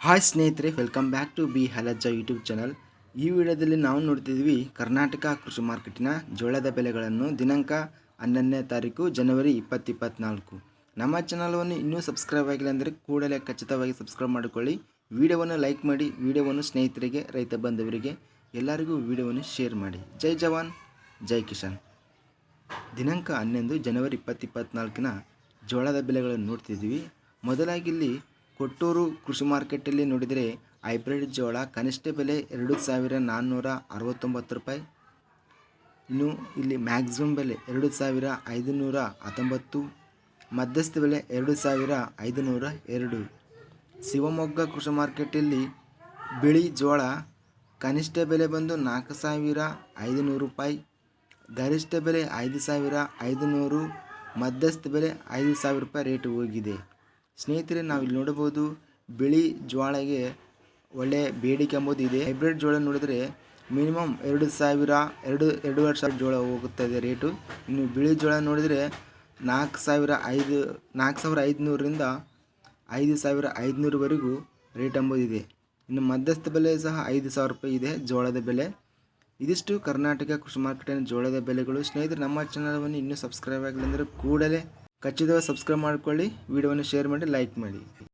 Hi ಸ್ನೇಹಿತರೆ welcome back to B ಹಲಜ್ಜ YouTube channel ಈ ವಿಡಿಯೋದಲ್ಲಿ ನಾವು ನೋಡ್ತಿದ್ದೀವಿ ಕರ್ನಾಟಕ ಕೃಷಿ ಮಾರ್ಕೆಟಿನ ಜೋಳದ ಬೆಲೆಗಳನ್ನು ದಿನಾಂಕ ಹನ್ನೊಂದನೇ ತಾರೀಕು, ಜನವರಿ ಇಪ್ಪತ್ತು ಇಪ್ಪತ್ತ್ನಾಲ್ಕು ನಮ್ಮ ಚಾನಲನ್ನು ಇನ್ನೂ ಸಬ್ಸ್ಕ್ರೈಬ್ ಆಗಿಲ್ಲ ಅಂದರೆ ಕೂಡಲೇ ಖಚಿತವಾಗಿ ಸಬ್ಸ್ಕ್ರೈಬ್ ಮಾಡಿಕೊಳ್ಳಿ. ವಿಡಿಯೋವನ್ನು ಲೈಕ್ ಮಾಡಿ, ವಿಡಿಯೋವನ್ನು ಸ್ನೇಹಿತರಿಗೆ, ರೈತ ಬಂಧುವರಿಗೆ ಎಲ್ಲರಿಗೂ ವಿಡಿಯೋವನ್ನು ಶೇರ್ ಮಾಡಿ. ಜೈ ಜವಾನ್, ಜೈ ಕಿಶನ್ ದಿನಾಂಕ ಹನ್ನೊಂದು, ಜನವರಿ ಇಪ್ಪತ್ತು ಇಪ್ಪತ್ತ್ನಾಲ್ಕಿನ ಜೋಳದ ಬೆಲೆಗಳನ್ನು ನೋಡ್ತಿದ್ವಿ ಮೊದಲಾಗಿ ಇಲ್ಲಿ ಕೊಟ್ಟೂರು ಕೃಷಿ ಮಾರ್ಕೆಟಲ್ಲಿ ನೋಡಿದರೆ ಹೈಬ್ರಿಡ್ ಜೋಳ ಕನಿಷ್ಠ ಬೆಲೆ ಎರಡು ಸಾವಿರ ನಾನ್ನೂರ ಅರವತ್ತೊಂಬತ್ತು ರೂಪಾಯಿ. ಇನ್ನು ಇಲ್ಲಿ ಮ್ಯಾಕ್ಸಿಮಮ್ ಬೆಲೆ ಎರಡು ಸಾವಿರ ಐದುನೂರ ಹತ್ತೊಂಬತ್ತು, ಮಧ್ಯಸ್ಥ ಬೆಲೆ ಎರಡು ಸಾವಿರ ಐದುನೂರ ಎರಡು. ಶಿವಮೊಗ್ಗ ಕೃಷಿ ಮಾರ್ಕೆಟಲ್ಲಿ ಬಿಳಿ ಜೋಳ ಕನಿಷ್ಠ ಬೆಲೆ ಬಂದು ನಾಲ್ಕು ಸಾವಿರ ಐದುನೂರು ರೂಪಾಯಿ, ಗರಿಷ್ಠ ಬೆಲೆ ಐದು ಸಾವಿರ ಐದುನೂರು, ಮಧ್ಯಸ್ಥ ಬೆಲೆ ಐದು ಸಾವಿರ ರೂಪಾಯಿ ರೇಟ್ ಹೋಗಿದೆ. ಸ್ನೇಹಿತರೆ, ನಾವು ಇಲ್ಲಿ ನೋಡಬಹುದು ಬಿಳಿ ಜೋಳಗೆ ಒಳ್ಳೆ ಬೇಡಿಕೆ ಎಂಬುದು ಇದೆ. ಹೈಬ್ರಿಡ್ ಜೋಳ ನೋಡಿದ್ರೆ ಮಿನಿಮಮ್ ಎರಡು ಸಾವಿರ, ಎರಡು ಎರಡು ಸಾವಿರ ಜೋಳ ಹೋಗುತ್ತದೆ ರೇಟು. ಇನ್ನು ಬಿಳಿ ಜೋಳ ನೋಡಿದರೆ ನಾಲ್ಕು ಸಾವಿರ ಐದು, ನಾಲ್ಕು ಸಾವಿರ ಐದುನೂರರಿಂದ ಐದು ಸಾವಿರ ಐದುನೂರವರೆಗೂ ರೇಟ್ ಎಂಬುದಿದೆ ಇನ್ನು ಮಧ್ಯಸ್ಥ ಬೆಲೆ ಸಹ ಐದು ಸಾವಿರ ರೂಪಾಯಿ ಇದೆ ಜೋಳದ ಬೆಲೆ. ಇದಿಷ್ಟು ಕರ್ನಾಟಕ ಕೃಷಿ ಮಾರ್ಕೆಟಿನ ಜೋಳದ ಬೆಲೆಗಳು. ಸ್ನೇಹಿತರೆ, ನಮ್ಮ ಚಾನಲವನ್ನು ಇನ್ನೂ ಸಬ್ಸ್ಕ್ರೈಬ್ ಆಗಿಲ್ಲ ಅಂದರೆ ಕೂಡಲೇ ಖಚಿತವಾಗಿ ಸಬ್ಸ್ಕ್ರೈಬ್ ಮಾಡಿಕೊಳ್ಳಿ ವಿಡಿಯೋವನ್ನು ಶೇರ್ ಮಾಡಿ ಲೈಕ್ ಮಾಡಿ.